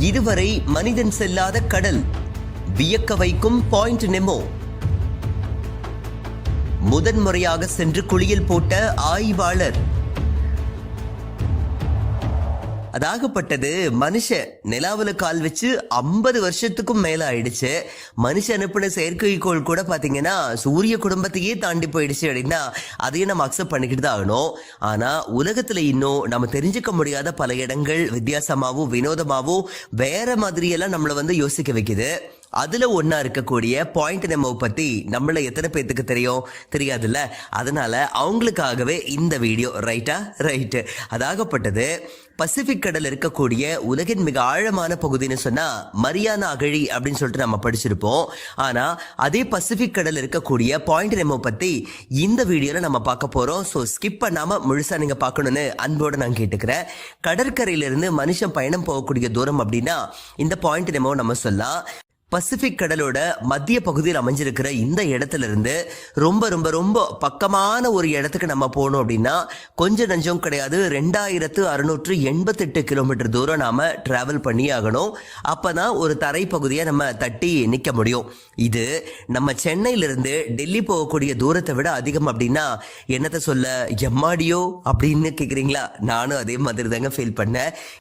இதுவரை மனிதன் செல்லாத கடல். வியக்க வைக்கும் பாயிண்ட் நெமோ. முதன்முறையாக சென்று குளியல் போட்ட ஆய்வாளர் அதாகப்பட்டது மனுஷன் நிலாவில் கால் வச்சு ஐம்பது வருஷத்துக்கும் மேல ஆயிடுச்சு. மனுஷன் அனுப்பின செயற்கைக்கோள் கூட பாத்தீங்கன்னா சூரிய குடும்பத்தையே தாண்டி போயிடுச்சு அப்படின்னா அதையும் நம்ம அக்செப்ட் பண்ணிக்கிட்டு தான் ஆகணும். ஆனா உலகத்துல இன்னும் நம்ம தெரிஞ்சுக்க முடியாத பல இடங்கள் வித்தியாசமாகவும் வினோதமாகவும் வேற மாதிரியெல்லாம் நம்மளை வந்து யோசிக்க வைக்குது. அதுல ஒண்ணா இருக்கக்கூடிய பாயிண்ட் நம்ம பத்தி நம்மள எத்தனை பேத்துக்கு தெரியும்? தெரியாதுல்ல? அதனால அவங்களுக்காகவே இந்த வீடியோ ரைட்டா ரைட்டு அதாகப்பட்டது பசிபிக் கடல் இருக்கக்கூடிய உலகின் மிக ஆழமான பகுதின்னு சொன்னா மரியானா அகழி அப்படின்னு சொல்லிட்டு நம்ம படிச்சிருப்போம். ஆனா அதே பசிபிக் கடல் இருக்கக்கூடிய பாயிண்ட் நெமோ பத்தி இந்த வீடியோல நம்ம பார்க்க போறோம். ஸோ ஸ்கிப் பண்ணாம முழுசா நீங்க பார்க்கணும்னு அன்போடு நான் கேட்டுக்கிறேன். கடற்கரையிலிருந்து மனுஷன் பயணம் போகக்கூடிய தூரம் அப்படின்னா இந்த பாயிண்ட் நெமோ நம்ம சொல்லலாம். பசிபிக் கடலோட மத்திய பகுதியில் அமைஞ்சிருக்கிற இந்த இடத்துல இருந்து ரொம்ப ரொம்ப ரொம்ப பக்கமான ஒரு இடத்துக்கு நம்ம போனோம் அப்படின்னா கொஞ்சம் நஞ்சம் கிடையாது. ரெண்டாயிரத்து அறுநூற்று எண்பத்தெட்டு கிலோமீட்டர் தூரம் நாம் டிராவல் பண்ணி ஆகணும். அப்பதான் ஒரு தரைப்பகுதியை நம்ம தட்டி நிற்க முடியும். இது நம்ம சென்னையிலிருந்து டெல்லி போகக்கூடிய தூரத்தை விட அதிகம் அப்படின்னா என்னத்தை சொல்ல எம்மாடியோ அப்படின்னு கேட்குறீங்களா நானும் அதே மாதிரி தாங்க ஃபீல் பண்ணேன்.